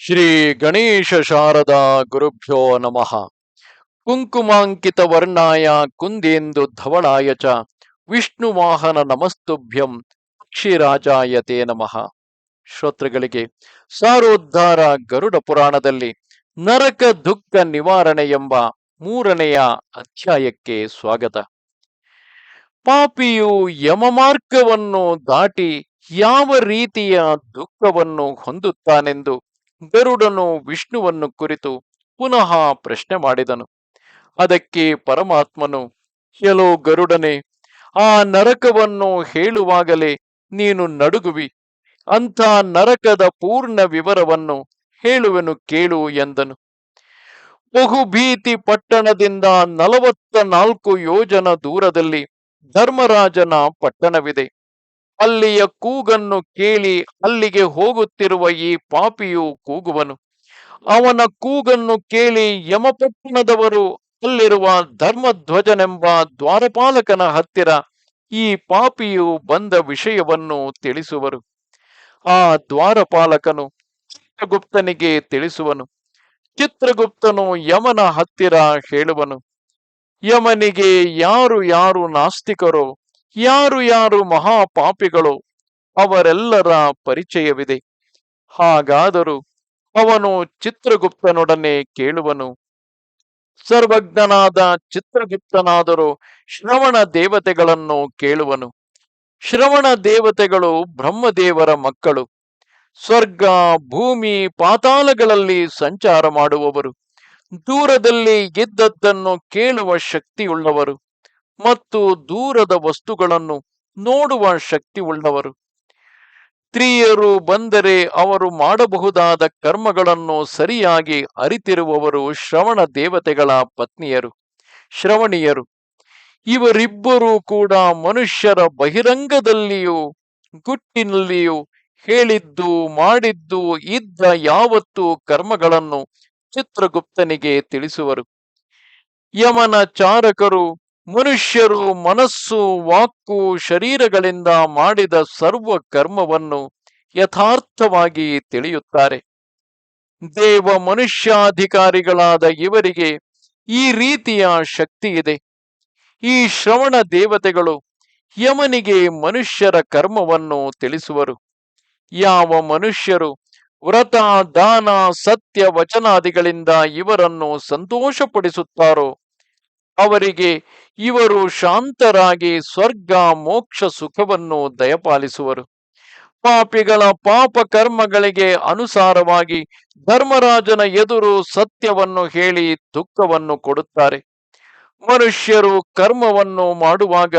ಶ್ರೀ ಗಣೇಶ ಶಾರದಾ ಗುರುಭ್ಯೋ ನಮಃ. ಕುಂಕುಮಾಂಕಿತ ವರ್ಣಾಯ ಕುಂದೇಂದು ಧವಳಾಯ ಚ ವಿಷ್ಣು ವಾಹನ ನಮಸ್ತುಭ್ಯಂ ಪಕ್ಷಿರಾಜಾಯ ತೇ ನಮಃ. ಶ್ರೋತೃಗಳಿಗೆ, ಸಾರೋದ್ಧಾರ ಗರುಡ ಪುರಾಣದಲ್ಲಿ ನರಕ ದುಃಖ ನಿವಾರಣೆ ಎಂಬ ಮೂರನೆಯ ಅಧ್ಯಾಯಕ್ಕೆ ಸ್ವಾಗತ. ಪಾಪಿಯು ಯಮಮಾರ್ಗವನ್ನು ದಾಟಿ ಯಾವ ರೀತಿಯ ದುಃಖವನ್ನು ಹೊಂದುತ್ತಾನೆಂದು ಗರುಡನು ವಿಷ್ಣುವನ್ನು ಕುರಿತು ಪುನಃ ಪ್ರಶ್ನೆ ಮಾಡಿದನು. ಅದಕ್ಕೆ ಪರಮಾತ್ಮನು ಕೆಲೋ ಗರುಡನೆ, ಆ ನರಕವನ್ನು ಹೇಳುವಾಗಲೇ ನೀನು ನಡುಗುವಿ. ಅಂಥ ನರಕದ ಪೂರ್ಣ ವಿವರವನ್ನು ಹೇಳುವೆನು ಕೇಳು ಎಂದನು. ಬಹುಭೀತಿ ಪಟ್ಟಣದಿಂದ ನಲವತ್ತ ನಾಲ್ಕು ಯೋಜನ ದೂರದಲ್ಲಿ ಧರ್ಮರಾಜನ ಪಟ್ಟಣವಿದೆ. ಅಲ್ಲಿಯ ಕೂಗನ್ನು ಕೇಳಿ ಅಲ್ಲಿಗೆ ಹೋಗುತ್ತಿರುವ ಈ ಪಾಪಿಯು ಕೂಗುವನು. ಅವನ ಕೂಗನ್ನು ಕೇಳಿ ಯಮಪಟ್ಟಣದವರು ಅಲ್ಲಿರುವ ಧರ್ಮಧ್ವಜನೆಂಬ ದ್ವಾರಪಾಲಕನ ಹತ್ತಿರ ಈ ಪಾಪಿಯು ಬಂದ ವಿಷಯವನ್ನು ತಿಳಿಸುವರು. ಆ ದ್ವಾರಪಾಲಕನು ಚಿತ್ರಗುಪ್ತನಿಗೆ ತಿಳಿಸುವನು. ಚಿತ್ರಗುಪ್ತನು ಯಮನ ಹತ್ತಿರ ಹೇಳುವನು. ಯಮನಿಗೆ ಯಾರು ಯಾರು ನಾಸ್ತಿಕರೋ ಯಾರು ಯಾರು ಮಹಾಪಾಪಿಗಳು ಅವರೆಲ್ಲರ ಪರಿಚಯವಿದೆ. ಹಾಗಾದರೂ ಅವನು ಚಿತ್ರಗುಪ್ತನೊಡನೆ ಕೇಳುವನು. ಸರ್ವಜ್ಞನಾದ ಚಿತ್ರಗುಪ್ತನಾದರೂ ಶ್ರವಣ ದೇವತೆಗಳನ್ನು ಕೇಳುವನು. ಶ್ರವಣ ದೇವತೆಗಳು ಬ್ರಹ್ಮದೇವರ ಮಕ್ಕಳು. ಸ್ವರ್ಗ, ಭೂಮಿ, ಪಾತಾಳಗಳಲ್ಲಿ ಸಂಚಾರ ಮಾಡುವವರು. ದೂರದಲ್ಲಿ ಗೆದ್ದದ್ದನ್ನು ಕೇಳುವ ಶಕ್ತಿಯುಳ್ಳವರು. ಮತ್ತು ದೂರದ ವಸ್ತುಗಳನ್ನು ನೋಡುವ ಶಕ್ತಿ ಉಳ್ಳವರು. ಸ್ತ್ರೀಯರು ಬಂದರೆ ಅವರು ಮಾಡಬಹುದಾದ ಕರ್ಮಗಳನ್ನು ಸರಿಯಾಗಿ ಅರಿತಿರುವವರು ಶ್ರವಣ ದೇವತೆಗಳ ಪತ್ನಿಯರು, ಶ್ರವಣಿಯರು. ಇವರಿಬ್ಬರೂ ಕೂಡ ಮನುಷ್ಯರ ಬಹಿರಂಗದಲ್ಲಿಯೂ, ಗುಟ್ಟಿನಲ್ಲಿಯೂ ಹೇಳಿದ್ದು, ಮಾಡಿದ್ದು, ಇದ್ದ ಯಾವತ್ತು ಕರ್ಮಗಳನ್ನು ಚಿತ್ರಗುಪ್ತನಿಗೆ ತಿಳಿಸುವರು. ಯಮನ ಚಾರಕರು ಮನುಷ್ಯರು ಮನಸ್ಸು, ವಾಕು, ಶರೀರಗಳಿಂದ ಮಾಡಿದ ಸರ್ವ ಕರ್ಮವನ್ನು ಯಥಾರ್ಥವಾಗಿ ತಿಳಿಯುತ್ತಾರೆ. ದೇವ ಮನುಷ್ಯಾಧಿಕಾರಿಗಳಾದ ಇವರಿಗೆ ಈ ರೀತಿಯ ಶಕ್ತಿ ಇದೆ. ಈ ಶ್ರವಣ ದೇವತೆಗಳು ಯಮನಿಗೆ ಮನುಷ್ಯರ ಕರ್ಮವನ್ನು ತಿಳಿಸುವರು. ಯಾವ ಮನುಷ್ಯರು ವ್ರತ, ದಾನ, ಸತ್ಯ, ವಚನಾದಿಗಳಿಂದ ಇವರನ್ನು ಸಂತೋಷಪಡಿಸುತ್ತಾರೋ ಅವರಿಗೆ ಇವರು ಶಾಂತರಾಗಿ ಸ್ವರ್ಗ, ಮೋಕ್ಷ, ಸುಖವನ್ನು ದಯಪಾಲಿಸುವರು. ಪಾಪಿಗಳ ಪಾಪ ಕರ್ಮಗಳಿಗೆ ಅನುಸಾರವಾಗಿ ಧರ್ಮರಾಜನ ಎದುರು ಸತ್ಯವನ್ನು ಹೇಳಿ ದುಃಖವನ್ನು ಕೊಡುತ್ತಾರೆ. ಮನುಷ್ಯರು ಕರ್ಮವನ್ನು ಮಾಡುವಾಗ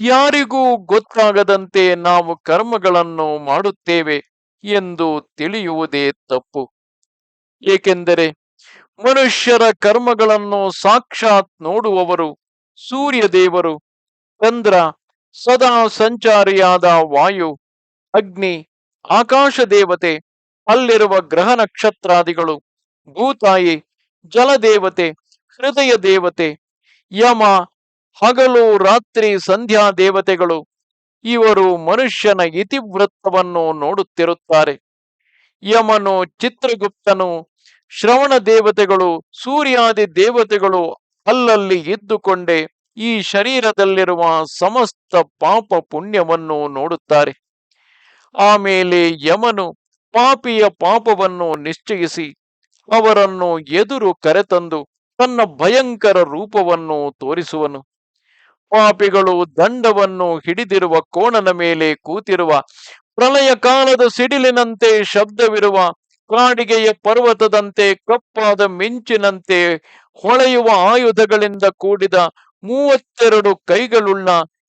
ಯಾರಿಗೂ ಗೊತ್ತಾಗದಂತೆ ನಾವು ಕರ್ಮಗಳನ್ನು ಮಾಡುತ್ತೇವೆ ಎಂದು ತಿಳಿಯುವುದೇ ತಪ್ಪು. ಏಕೆಂದರೆ ಮನುಷ್ಯರ ಕರ್ಮಗಳನ್ನು ಸಾಕ್ಷಾತ್ ನೋಡುವವರು ಸೂರ್ಯ ದೇವರು ಚಂದ್ರ, ಸದಾ ಸಂಚಾರಿಯಾದ ವಾಯು, ಅಗ್ನಿ, ಆಕಾಶ ದೇವತೆ, ಅಲ್ಲಿರುವ ಗ್ರಹ ನಕ್ಷತ್ರಾದಿಗಳು, ಭೂತಾಯಿ, ಜಲದೇವತೆ, ಹೃದಯ ದೇವತೆ, ಯಮ, ಹಗಲು, ರಾತ್ರಿ, ಸಂಧ್ಯಾ ದೇವತೆಗಳು, ಇವರು ಮನುಷ್ಯನ ಇತಿವೃತ್ತವನ್ನು ನೋಡುತ್ತಿರುತ್ತಾರೆ. ಯಮನು ಚಿತ್ರಗುಪ್ತನು ಶ್ರವಣ ದೇವತೆಗಳು, ಸೂರ್ಯಾದಿ ದೇವತೆಗಳು ಅಲ್ಲಲ್ಲಿ ಇದ್ದುಕೊಂಡೇ ಈ ಶರೀರದಲ್ಲಿರುವ ಸಮಸ್ತ ಪಾಪ ಪುಣ್ಯವನ್ನು ನೋಡುತ್ತಾರೆ. ಆಮೇಲೆ ಯಮನು ಪಾಪಿಯ ಪಾಪವನ್ನು ನಿಶ್ಚಯಿಸಿ ಅವರನ್ನು ಎದುರು ಕರೆತಂದು ತನ್ನ ಭಯಂಕರ ರೂಪವನ್ನು ತೋರಿಸುವನು. ಪಾಪಿಗಳು ದಂಡವನ್ನು ಹಿಡಿದಿರುವ ಕೋಣನ ಮೇಲೆ ಕೂತಿರುವ ಪ್ರಳಯ ಕಾಲದ ಸಿಡಿಲಿನಂತೆ ಶಬ್ದವಿರುವ ಕಾಡಿಗೆಯ ಪರ್ವತದಂತೆ, ಕಪ್ಪಾದ ಮಿಂಚಿನಂತೆ ಹೊಳೆಯುವ ಆಯುಧಗಳಿಂದ ಕೂಡಿದ ಮೂವತ್ತೆರಡು ಕೈಗಳುಳ್ಳ,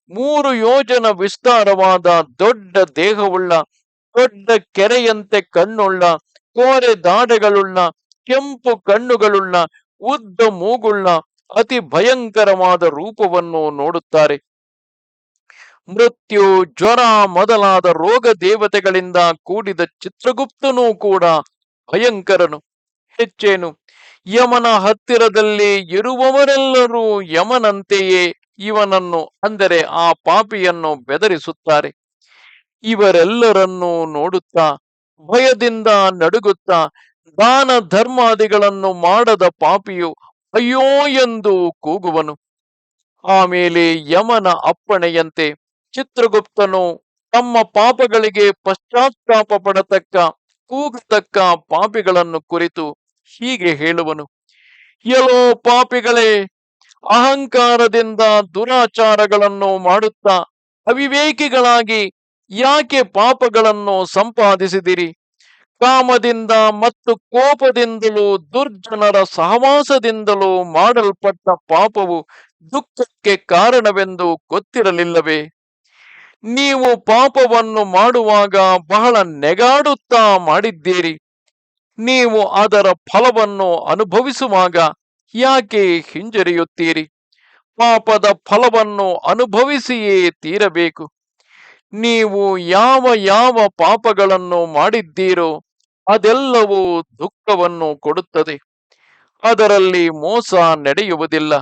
ಮೂರು ಯೋಜನ ವಿಸ್ತಾರವಾದ ದೊಡ್ಡ ದೇಹವುಳ್ಳ, ದೊಡ್ಡ ಕೆರೆಯಂತೆ ಕಣ್ಣುಳ್ಳ, ಕೋರೆ ದಾಡೆಗಳುಳ್ಳ, ಕೆಂಪು ಕಣ್ಣುಗಳುಳ್ಳ, ಉದ್ದ ಮೂಗುಳ್ಳ, ಅತಿ ಭಯಂಕರವಾದ ರೂಪವನ್ನು ನೋಡುತ್ತಾರೆ. ಮೃತ್ಯು, ಜ್ವರ ಮೊದಲಾದ ರೋಗ ದೇವತೆಗಳಿಂದ ಕೂಡಿದ ಚಿತ್ರಗುಪ್ತನೂ ಕೂಡ ಭಯಂಕರನು, ಹೆಚ್ಚೇನು. ಯಮನ ಹತ್ತಿರದಲ್ಲಿ ಇರುವವರೆಲ್ಲರೂ ಯಮನಂತೆಯೇ ಇವನನ್ನು, ಅಂದರೆ ಆ ಪಾಪಿಯನ್ನು ಬೆದರಿಸುತ್ತಾರೆ. ಇವರೆಲ್ಲರನ್ನೂ ನೋಡುತ್ತಾ, ಭಯದಿಂದ ನಡುಗುತ್ತಾ, ದಾನ ಧರ್ಮಾದಿಗಳನ್ನು ಮಾಡದ ಪಾಪಿಯು ಅಯ್ಯೋ ಎಂದು ಕೂಗುವನು. ಆಮೇಲೆ ಯಮನ ಅಪ್ಪಣೆಯಂತೆ ಚಿತ್ರಗುಪ್ತನು ತಮ್ಮ ಪಾಪಗಳಿಗೆ ಪಶ್ಚಾತ್ತಾಪ ಪಡತಕ್ಕ, ಕೂಗತಕ್ಕ ಪಾಪಿಗಳನ್ನು ಕುರಿತು ಹೀಗೆ ಹೇಳುವನು. ಎಲೋ ಪಾಪಿಗಳೇ, ಅಹಂಕಾರದಿಂದ ದುರಾಚಾರಗಳನ್ನು ಮಾಡುತ್ತಾ ಅವಿವೇಕಿಗಳಾಗಿ ಯಾಕೆ ಪಾಪಗಳನ್ನು ಸಂಪಾದಿಸಿದಿರಿ? ಕಾಮದಿಂದ ಮತ್ತು ಕೋಪದಿಂದಲೂ ದುರ್ಜನರ ಸಹವಾಸದಿಂದಲೂ ಮಾಡಲ್ಪಟ್ಟ ಪಾಪವು ದುಃಖಕ್ಕೆ ಕಾರಣವೆಂದು ಗೊತ್ತಿರಲಿಲ್ಲವೇ? ನೀವು ಪಾಪವನ್ನು ಮಾಡುವಾಗ ಬಹಳ ನೆಗಾಡುತ್ತಾ ಮಾಡಿದ್ದೀರಿ. ನೀವು ಅದರ ಫಲವನ್ನು ಅನುಭವಿಸುವಾಗ ಯಾಕೆ ಹಿಂಜರಿಯುತ್ತೀರಿ? ಪಾಪದ ಫಲವನ್ನು ಅನುಭವಿಸಿಯೇ ತೀರಬೇಕು. ನೀವು ಯಾವ ಯಾವ ಪಾಪಗಳನ್ನು ಮಾಡಿದ್ದೀರೋ ಅದೆಲ್ಲವೂ ದುಃಖವನ್ನು ಕೊಡುತ್ತದೆ. ಅದರಲ್ಲಿ ಮೋಸ ನಡೆಯುವುದಿಲ್ಲ,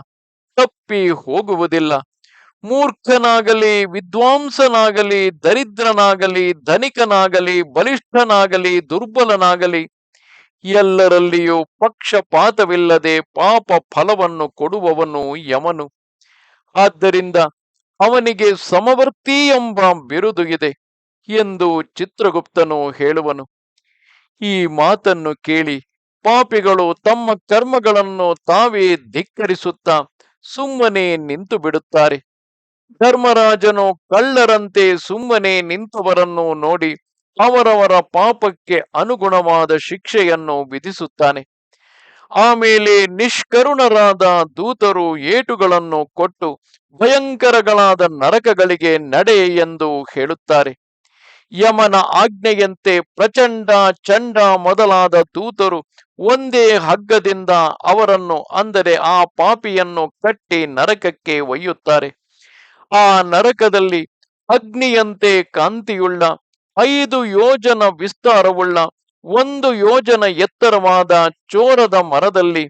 ತಪ್ಪಿ ಹೋಗುವುದಿಲ್ಲ. ಮೂರ್ಖನಾಗಲಿ, ವಿದ್ವಾಂಸನಾಗಲಿ, ದರಿದ್ರನಾಗಲಿ, ಧನಿಕನಾಗಲಿ, ಬಲಿಷ್ಠನಾಗಲಿ, ದುರ್ಬಲನಾಗಲಿ, ಎಲ್ಲರಲ್ಲಿಯೂ ಪಕ್ಷಪಾತವಿಲ್ಲದೆ ಪಾಪ ಫಲವನ್ನು ಕೊಡುವವನು ಯಮನು. ಆದ್ದರಿಂದ ಅವನಿಗೆ ಸಮವರ್ತಿ ಎಂಬ ಬಿರುದು ಇದೆ ಎಂದು ಚಿತ್ರಗುಪ್ತನು ಹೇಳುವನು. ಈ ಮಾತನ್ನು ಕೇಳಿ ಪಾಪಿಗಳು ತಮ್ಮ ಕರ್ಮಗಳನ್ನು ತಾವೇ ಧಿಕ್ಕರಿಸುತ್ತಾ ಸುಮ್ಮನೆ ನಿಂತು ಬಿಡುತ್ತಾರೆ ಧರ್ಮರಾಜನು ಕಳ್ಳರಂತೆ ಸುಮ್ಮನೆ ನಿಂತವರನ್ನು ನೋಡಿ ಅವರವರ ಪಾಪಕ್ಕೆ ಅನುಗುಣವಾದ ಶಿಕ್ಷೆಯನ್ನು ವಿಧಿಸುತ್ತಾನೆ. ಆಮೇಲೆ ನಿಷ್ಕರುಣರಾದ ದೂತರು ಏಟುಗಳನ್ನು ಕೊಟ್ಟು ಭಯಂಕರಗಳಾದ ನರಕಗಳಿಗೆ ನಡೆ ಎಂದು ಹೇಳುತ್ತಾರೆ. ಯಮನ ಆಜ್ಞೆಯಂತೆ ಪ್ರಚಂಡ ಚಂಡ ಮೊದಲಾದ ದೂತರು ಒಂದೇ ಹಗ್ಗದಿಂದ ಅವರನ್ನು ಅಂದರೆ ಆ ಪಾಪಿಯನ್ನು ಕಟ್ಟಿ ನರಕಕ್ಕೆ ಒಯ್ಯುತ್ತಾರೆ. ಆ ನರಕದಲ್ಲಿ ಅಗ್ನಿಯಂತೆ ಕಾಂತಿಯುಳ್ಳ ಐದು ಯೋಜನ ವಿಸ್ತಾರವುಳ್ಳ ಒಂದು ಯೋಜನ ಎತ್ತರವಾದ ಚೋರದ ಮರದಲ್ಲಿ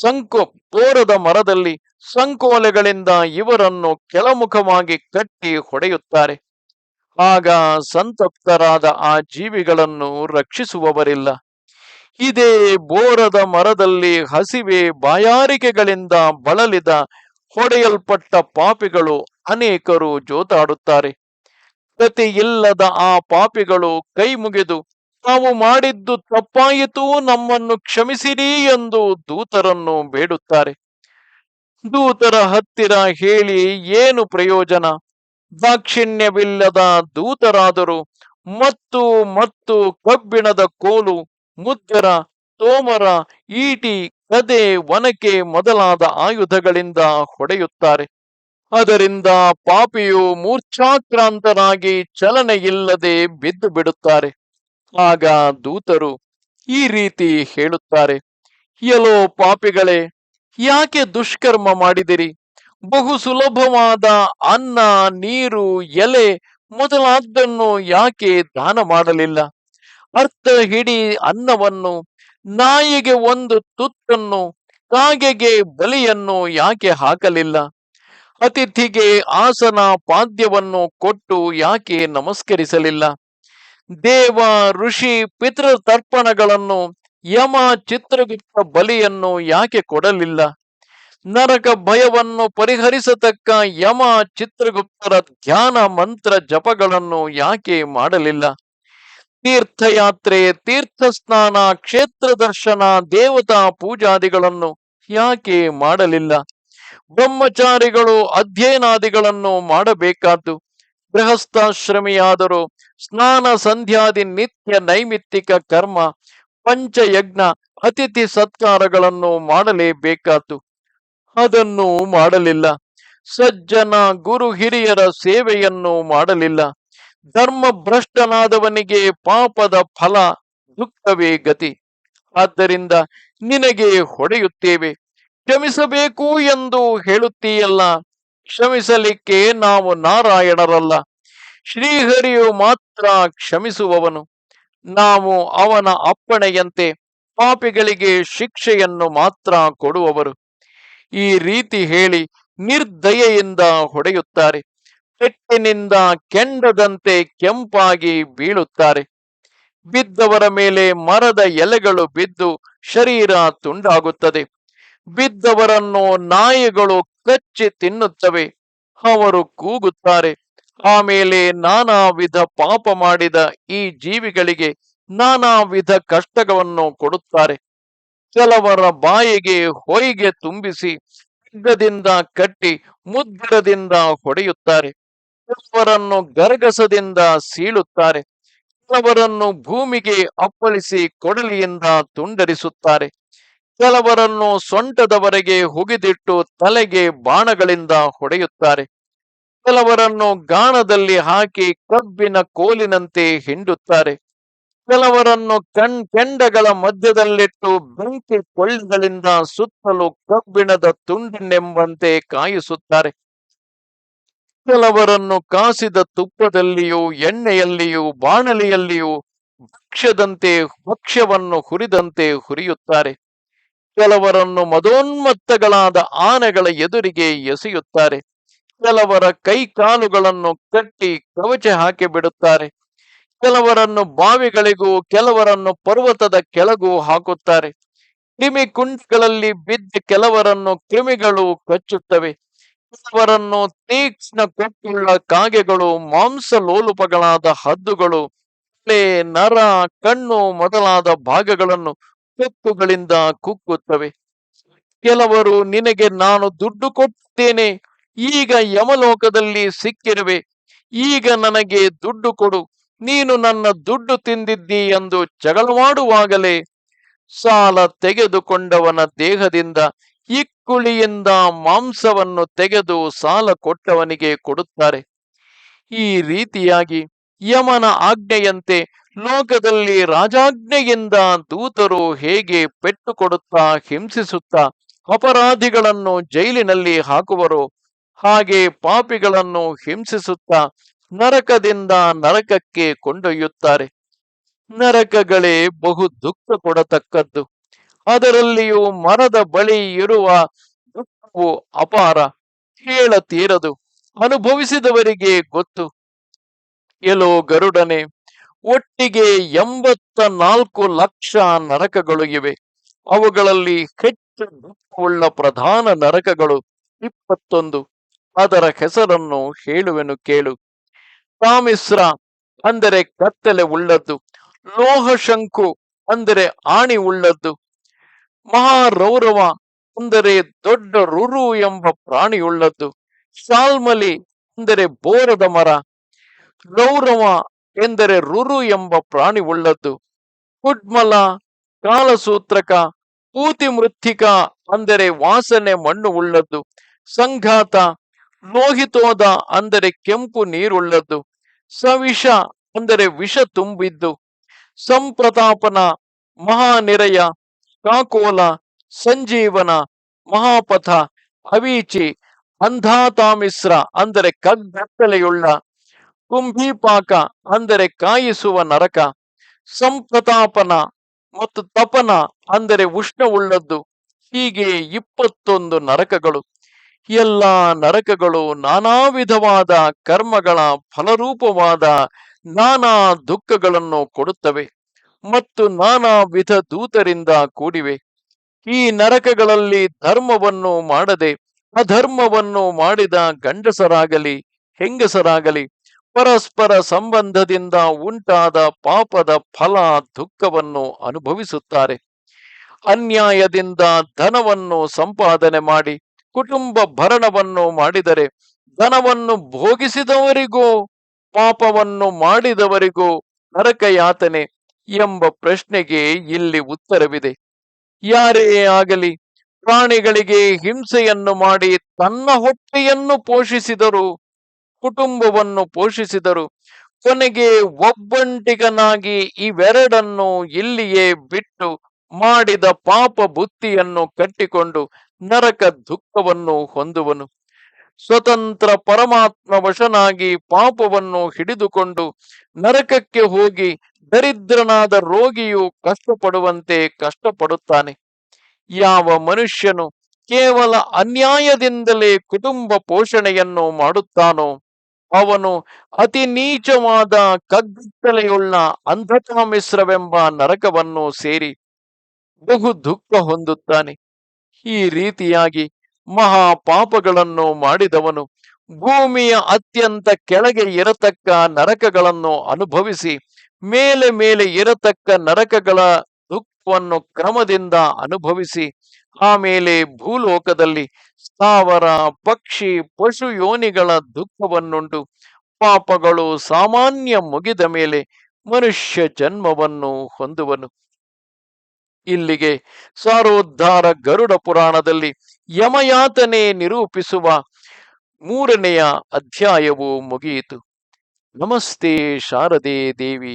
ಸಂಕೋ ತೋರದ ಮರದಲ್ಲಿ ಸಂಕೋಲೆಗಳಿಂದ ಇವರನ್ನು ಕೆಳಮುಖವಾಗಿ ಕಟ್ಟಿ ಹೊಡೆಯುತ್ತಾರೆ. ಆಗ ಸಂತಪ್ತರಾದ ಆ ಜೀವಿಗಳನ್ನು ರಕ್ಷಿಸುವವರಿಲ್ಲ. ಇದೇ ಬೋರದ ಮರದಲ್ಲಿ ಹಸಿವೆ ಬಾಯಾರಿಕೆಗಳಿಂದ ಬಳಲಿದ ಹೊಡೆಯಲ್ಪಟ್ಟ ಪಾಪಿಗಳು ಅನೇಕರು ಜೋತಾಡುತ್ತಾರೆ. ಗತಿ ಆ ಪಾಪಿಗಳು ಕೈ ಮುಗಿದು ನಾವು ಮಾಡಿದ್ದು ತಪ್ಪಾಯಿತು, ನಮ್ಮನ್ನು ಕ್ಷಮಿಸಿರಿ ಎಂದು ದೂತರನ್ನು ಬೇಡುತ್ತಾರೆ. ದೂತರ ಹತ್ತಿರ ಹೇಳಿ, ಏನು ಪ್ರಯೋಜನ? ದಾಕ್ಷಿಣ್ಯವಿಲ್ಲದ ದೂತರಾದರು, ಮತ್ತು ಮತ್ತು ಕಬ್ಬಿಣದ ಕೋಲು ಮುದ್ದರ ತೋಮರ, ಈಟಿ ಕದೆ ಒನಕೆ ಮೊದಲಾದ ಆಯುಧಗಳಿಂದ ಹೊಡೆಯುತ್ತಾರೆ. ಅದರಿಂದ ಪಾಪಿಯು ಮೂರ್ಛಾಕ್ರಾಂತರಾಗಿ ಚಲನೆ ಇಲ್ಲದೆ ಬಿದ್ದು ಬಿಡುತ್ತಾರೆ. ಆಗ ದೂತರು ಈ ರೀತಿ ಹೇಳುತ್ತಾರೆ ಎಲೋ ಪಾಪಿಗಳೇ, ಯಾಕೆ ದುಷ್ಕರ್ಮ ಮಾಡಿದಿರಿ? ಬಹು ಸುಲಭವಾದ ಅನ್ನ, ನೀರು, ಎಲೆ ಮೊದಲಾದ್ದನ್ನು ಯಾಕೆ ದಾನ ಮಾಡಲಿಲ್ಲ? ಅರ್ಥ ಹಿಡಿ ಅನ್ನವನ್ನು ನಾಯಿಗೆ ಒಂದು ತುತ್ತನ್ನು, ಕಾಗೆಗೆ ಬಲಿಯನ್ನು ಯಾಕೆ ಹಾಕಲಿಲ್ಲ? ಅತಿಥಿಗೆ ಆಸನ ಪಾದ್ಯವನ್ನು ಕೊಟ್ಟು ಯಾಕೆ ನಮಸ್ಕರಿಸಲಿಲ್ಲ? ದೇವ ಋಷಿ ಪಿತೃ ತರ್ಪಣಗಳನ್ನು ಯಮ ಚಿತ್ರಗುಪ್ತ ಬಲಿಯನ್ನು ಯಾಕೆ ಕೊಡಲಿಲ್ಲ? ನರಕ ಭಯವನ್ನು ಪರಿಹರಿಸತಕ್ಕ ಯಮ ಚಿತ್ರಗುಪ್ತರ ಧ್ಯಾನ ಮಂತ್ರ ಜಪಗಳನ್ನು ಯಾಕೆ ಮಾಡಲಿಲ್ಲ? ತೀರ್ಥಯಾತ್ರೆ ತೀರ್ಥ ಸ್ನಾನ ಕ್ಷೇತ್ರ ದರ್ಶನ, ದೇವತಾ ಪೂಜಾದಿಗಳನ್ನು ಯಾಕೆ ಮಾಡಲಿಲ್ಲ? ಬ್ರಹ್ಮಚಾರಿಗಳು ಅಧ್ಯಯನಾದಿಗಳನ್ನು ಮಾಡಬೇಕಾದ್ದು ಗೃಹಸ್ಥಾಶ್ರಮಿಯಾದರೂ ಸ್ನಾನ ಸಂಧ್ಯಾದಿ ನಿತ್ಯ ನೈಮಿತ್ತಿಕ ಕರ್ಮ, ಪಂಚಯಜ್ಞ, ಅತಿಥಿ ಸತ್ಕಾರಗಳನ್ನು ಮಾಡಲೇಬೇಕಾದ್ದು ಅದನ್ನು ಮಾಡಲಿಲ್ಲ. ಸಜ್ಜನ ಗುರು ಹಿರಿಯರ ಸೇವೆಯನ್ನು ಮಾಡಲಿಲ್ಲ. ಧರ್ಮ ಭ್ರಷ್ಟನಾದವನಿಗೆ ಪಾಪದ ಫಲ ದುಃಖವೇ ಗತಿ. ಆದ್ದರಿಂದ ನಿನಗೆ ಹೊಡೆಯುತ್ತೇವೆ. ಕ್ಷಮಿಸಬೇಕು ಎಂದು ಹೇಳುತ್ತೀಯಲ್ಲ. ಕ್ಷಮಿಸಲಿಕ್ಕೆ ನಾವು ನಾರಾಯಣರಲ್ಲ. ಶ್ರೀಹರಿಯು ಮಾತ್ರ ಕ್ಷಮಿಸುವವನು. ನಾವು ಅವನ ಅಪ್ಪಣೆಯಂತೆ ಪಾಪಿಗಳಿಗೆ ಶಿಕ್ಷೆಯನ್ನು ಮಾತ್ರ ಕೊಡುವವರು ಈ ರೀತಿ ಹೇಳಿ ನಿರ್ದಯೆಯಿಂದ ಹೊಡೆಯುತ್ತಾರೆ. ಪೆಟ್ಟಿನಿಂದ ಕೆಂಡದಂತೆ ಕೆಂಪಾಗಿ ಬೀಳುತ್ತಾರೆ. ಬಿದ್ದವರ ಮೇಲೆ ಮರದ ಎಲೆಗಳು ಬಿದ್ದು ಶರೀರ ತುಂಡಾಗುತ್ತದೆ. ಬಿದ್ದವರನ್ನು ನಾಯಿಗಳು ಕಚ್ಚಿ ತಿನ್ನುತ್ತವೆ. ಅವರು ಕೂಗುತ್ತಾರೆ. ಆಮೇಲೆ ನಾನಾ ವಿಧ ಪಾಪ ಮಾಡಿದ ಈ ಜೀವಿಗಳಿಗೆ ನಾನಾ ವಿಧ ಕಷ್ಟಗಳನ್ನು ಕೊಡುತ್ತಾರೆ. ಕೆಲವರ ಬಾಯಿಗೆ ಹೊಯ್ಗೆ ತುಂಬಿಸಿ ಹಗ್ಗದಿಂದ ಕಟ್ಟಿ ಮುದ್ಗರದಿಂದ ಹೊಡೆಯುತ್ತಾರೆ. ಕೆಲವರನ್ನು ಗರಗಸದಿಂದ ಸೀಳುತ್ತಾರೆ, ಕೆಲವರನ್ನು ಭೂಮಿಗೆ ಅಪ್ಪಳಿಸಿ ಕೊಡಲಿಯಿಂದ ತುಂಡರಿಸುತ್ತಾರೆ, ಕೆಲವರನ್ನು ಸೊಂಟದವರೆಗೆ ಹುಗಿದಿಟ್ಟು ತಲೆಗೆ ಬಾಣಗಳಿಂದ ಹೊಡೆಯುತ್ತಾರೆ, ಕೆಲವರನ್ನು ಗಾಣದಲ್ಲಿ ಹಾಕಿ ಕಬ್ಬಿನ ಕೋಲಿನಂತೆ ಹಿಂಡುತ್ತಾರೆ, ಕೆಲವರನ್ನು ಕಣ್ ಕೆಂಡಗಳ ಮಧ್ಯದಲ್ಲಿಟ್ಟು ಬೆಂಕಿ ಕೊಳ್ಳಿಗಳಿಂದ ಸುತ್ತಲೂ ಕಬ್ಬಿಣದ ತುಂಡಿನೆಂಬಂತೆ ಕಾಯಿಸುತ್ತಾರೆ. ಕೆಲವರನ್ನು ಕಾಸಿದ ತುಪ್ಪದಲ್ಲಿಯೂ, ಎಣ್ಣೆಯಲ್ಲಿಯೂ, ಬಾಣಲಿಯಲ್ಲಿಯೂ ಭಕ್ಷ್ಯದಂತೆ ಭಕ್ಷ್ಯವನ್ನು ಹುರಿದಂತೆ ಹುರಿಯುತ್ತಾರೆ. ಕೆಲವರನ್ನು ಮದೋನ್ಮತ್ತಗಳಾದ ಆನೆಗಳ ಎದುರಿಗೆ ಎಸೆಯುತ್ತಾರೆ. ಕೆಲವರ ಕೈ ಕಾಲುಗಳನ್ನು ಕಟ್ಟಿ ಕವಚ ಹಾಕಿ ಬಿಡುತ್ತಾರೆ ಕೆಲವರನ್ನು ಬಾವಿಗಳಿಗೂ, ಕೆಲವರನ್ನು ಪರ್ವತದ ಕೆಳಗೂ ಹಾಕುತ್ತಾರೆ. ಕ್ರಿಮಿ ಕುಂಡಗಳಲ್ಲಿ ಬಿದ್ದ ಕೆಲವರನ್ನು ಕ್ರಿಮಿಗಳು ಕಚ್ಚುತ್ತವೆ. ಕೆಲವರನ್ನು ತೀಕ್ಷ್ಣ ಕೊಕ್ಕುಳ್ಳ ಕಾಗೆಗಳು ಮಾಂಸ ಲೋಲುಪಗಳಾದ ಹದ್ದುಗಳು, ತಲೆ, ನರ, ಕಣ್ಣು ಮೊದಲಾದ ಭಾಗಗಳನ್ನು ಕೊಕ್ಕುಗಳಿಂದ ಕುಕ್ಕುತ್ತವೆ. ಕೆಲವರು, ನಿನಗೆ ನಾನು ದುಡ್ಡು ಕೊಡ್ತೇನೆ ಈಗ ಯಮಲೋಕದಲ್ಲಿ ಸಿಕ್ಕಿರುವೆ. ಈಗ ನನಗೆ ದುಡ್ಡು ಕೊಡು. ನೀನು ನನ್ನ ದುಡ್ಡು ತಿಂದಿದ್ದಿ ಎಂದು ಜಗಳವಾಡುವಾಗಲೇ ಸಾಲ ತೆಗೆದುಕೊಂಡವನ ದೇಹದಿಂದ ಇಕ್ಕುಳಿಯಿಂದ ಮಾಂಸವನ್ನು ತೆಗೆದು ಸಾಲ ಕೊಟ್ಟವನಿಗೆ ಕೊಡುತ್ತಾರೆ. ಈ ರೀತಿಯಾಗಿ ಯಮನ ಆಜ್ಞೆಯಂತೆ ಲೋಕದಲ್ಲಿ ರಾಜಾಜ್ಞೆಯಿಂದ ದೂತರು ಹೇಗೆ ಪೆಟ್ಟು ಕೊಡುತ್ತಾ ಹಿಂಸಿಸುತ್ತಾ ಅಪರಾಧಿಗಳನ್ನು ಜೈಲಿನಲ್ಲಿ ಹಾಕುವರು, ಹಾಗೆ ಪಾಪಿಗಳನ್ನು ಹಿಂಸಿಸುತ್ತಾ ನರಕದಿಂದ ನರಕಕ್ಕೆ ಕೊಂಡೊಯ್ಯುತ್ತಾರೆ. ನರಕಗಳೇ ಬಹು ದುಃಖ ಕೊಡತಕ್ಕದ್ದು. ಅದರಲ್ಲಿಯೂ ಮರದ ಬಳಿ ಇರುವ ದುಃಖವು ಅಪಾರ ಹೇಳತೀರದು ಅನುಭವಿಸಿದವರಿಗೆ ಗೊತ್ತು. ಎಲ್ಲೋ ಗರುಡನೆ, ಒಟ್ಟಿಗೆ ಎಂಬತ್ತ ನಾಲ್ಕು ಲಕ್ಷ ನರಕಗಳು ಇವೆ. ಅವುಗಳಲ್ಲಿ ಹೆಚ್ಚು ದುಃಖವುಳ್ಳ ಪ್ರಧಾನ ನರಕಗಳು ಇಪ್ಪತ್ತೊಂದು. ಅದರ ಹೆಸರನ್ನು ಹೇಳುವೆನು ಕೇಳು. ತಾಮಿಸ್ರ, ಅಂದರೆ ಕತ್ತಲೆ ಉಳ್ಳದ್ದು. ಲೋಹ ಶಂಕು ಅಂದರೆ ಆಣಿ ಉಳ್ಳದ್ದು. ಮಹಾರೌರವ ಅಂದರೆ ದೊಡ್ಡ ರುರು ಎಂಬ ಪ್ರಾಣಿಯುಳ್ಳದ್ದು. ಶಾಲ್ಮಲಿ ಅಂದರೆ ಬೋರದ ಮರ. ರೌರವ ಎಂದರೆ ರುರು ಎಂಬ ಪ್ರಾಣಿ ಉಳ್ಳದ್ದು ಕುಡ್ಮಲ, ಕಾಲಸೂತ್ರಕ ಪೂತಿ ಮೃತ್ತಿಕ ಅಂದರೆ ವಾಸನೆ ಮಣ್ಣು ಉಳ್ಳದ್ದು. ಸಂಘಾತ, ಲೋಹಿತೋದ ಅಂದರೆ ಕೆಂಪು ನೀರುಳ್ಳದ್ದು. ಸವಿಷ ಅಂದರೆ ವಿಷ ತುಂಬಿದ್ದು. ಸಂಪ್ರತಾಪನ, ಮಹಾನಿರಯ ಕಾಕೋಲ ಸಂಜೀವನ, ಮಹಾಪಥ ಅವೀಚಿ ಅಂಧಾತಾಮಿಸ್ರ ಅಂದರೆ ಕಗ್ಗತ್ತಲೆಯುಳ್ಳ ಕುಂಭೀಪಾಕ ಅಂದರೆ ಕಾಯಿಸುವ ನರಕ, ಸಂಪ್ರತಾಪನ ಮತ್ತು ತಪನ ಅಂದರೆ ಉಷ್ಣವುಳ್ಳದ್ದು, ಹೀಗೆ ಇಪ್ಪತ್ತೊಂದು ನರಕಗಳು. ಎಲ್ಲ ನರಕಗಳು ನಾನಾ ವಿಧವಾದ ಕರ್ಮಗಳ ಫಲರೂಪವಾದ ನಾನಾ ದುಃಖಗಳನ್ನು ಕೊಡುತ್ತವೆ. ಮತ್ತು ನಾನಾ ವಿಧ ದೂತರಿಂದ ಕೂಡಿವೆ. ಈ ನರಕಗಳಲ್ಲಿ ಧರ್ಮವನ್ನು ಮಾಡದೆ, ಅಧರ್ಮವನ್ನು ಮಾಡಿದ ಗಂಡಸರಾಗಲಿ, ಹೆಂಗಸರಾಗಲಿ, ಪರಸ್ಪರ ಸಂಬಂಧದಿಂದ ಉಂಟಾದ ಪಾಪದ ಫಲ ದುಃಖವನ್ನು ಅನುಭವಿಸುತ್ತಾರೆ. ಅನ್ಯಾಯದಿಂದ ಧನವನ್ನು ಸಂಪಾದನೆ ಮಾಡಿ, ಕುಟುಂಬ ಭರಣವನ್ನು ಮಾಡಿದರೆ, ಧನವನ್ನು ಭೋಗಿಸಿದವರಿಗೂ, ಪಾಪವನ್ನು ಮಾಡಿದವರಿಗೂ ನರಕ ಯಾತನೆ ಎಂಬ ಪ್ರಶ್ನೆಗೆ ಇಲ್ಲಿ ಉತ್ತರವಿದೆ. ಯಾರೇ ಆಗಲಿ, ಪ್ರಾಣಿಗಳಿಗೆ ಹಿಂಸೆಯನ್ನು ಮಾಡಿ ತನ್ನ ಹೊಟ್ಟೆಯನ್ನು ಪೋಷಿಸಿದರು, ಕುಟುಂಬವನ್ನು ಪೋಷಿಸಿದರು. ಕೊನೆಗೆ ಒಬ್ಬಂಟಿಗನಾಗಿ ಇವೆರಡನ್ನು ಇಲ್ಲಿಯೇ ಬಿಟ್ಟು ಮಾಡಿದ ಪಾಪ ಬುತ್ತಿಯನ್ನು ಕಟ್ಟಿಕೊಂಡು ನರಕ ದುಃಖವನ್ನು ಹೊಂದುವನು. ಸ್ವತಂತ್ರ ಪರಮಾತ್ಮ ವಶನಾಗಿ ಪಾಪವನ್ನು ಹಿಡಿದುಕೊಂಡು ನರಕಕ್ಕೆ ಹೋಗಿ ದರಿದ್ರನಾದ ರೋಗಿಯು ಕಷ್ಟಪಡುವಂತೆ ಕಷ್ಟಪಡುತ್ತಾನೆ. ಯಾವ ಮನುಷ್ಯನು ಕೇವಲ ಅನ್ಯಾಯದಿಂದಲೇ ಕುಟುಂಬ ಪೋಷಣೆಯನ್ನು ಮಾಡುತ್ತಾನೋ, ಅವನು ಅತಿ ನೀಚವಾದ ಕಗ್ಗತ್ತಲೆಯುಳ್ಳ ಅಂಧತಾ ಮಿಶ್ರವೆಂಬ ನರಕವನ್ನು ಸೇರಿ ಬಹು ದುಃಖ ಹೊಂದುತ್ತಾನೆ. ಈ ರೀತಿಯಾಗಿ ಮಹಾ ಪಾಪಗಳನ್ನು ಮಾಡಿದವನು ಭೂಮಿಯ ಅತ್ಯಂತ ಕೆಳಗೆ ಇರತಕ್ಕ ನರಕಗಳನ್ನು ಅನುಭವಿಸಿ ಮೇಲೆ ಮೇಲೆ ಇರತಕ್ಕ ನರಕಗಳ ದುಃಖವನ್ನು ಕ್ರಮದಿಂದ ಅನುಭವಿಸಿ ಆಮೇಲೆ ಭೂಲೋಕದಲ್ಲಿ ಸ್ಥಾವರ ಪಕ್ಷಿ ಪಶು ಯೋನಿಗಳ ದುಃಖವನ್ನುಂಟು ಪಾಪಗಳು ಸಾಮಾನ್ಯ ಮುಗಿದ ಮೇಲೆ ಮನುಷ್ಯ ಜನ್ಮವನ್ನು ಹೊಂದುವನು. ಇಲ್ಲಿಗೆ ಸಾರೋದ್ಧಾರ ಗರುಡ ಪುರಾಣದಲ್ಲಿ ಯಮಯಾತನೆ ನಿರೂಪಿಸುವ ಮೂರನೆಯ ಅಧ್ಯಾಯವು ಮುಗಿಯಿತು. ನಮಸ್ತೆ ಶಾರದೆ ದೇವಿ.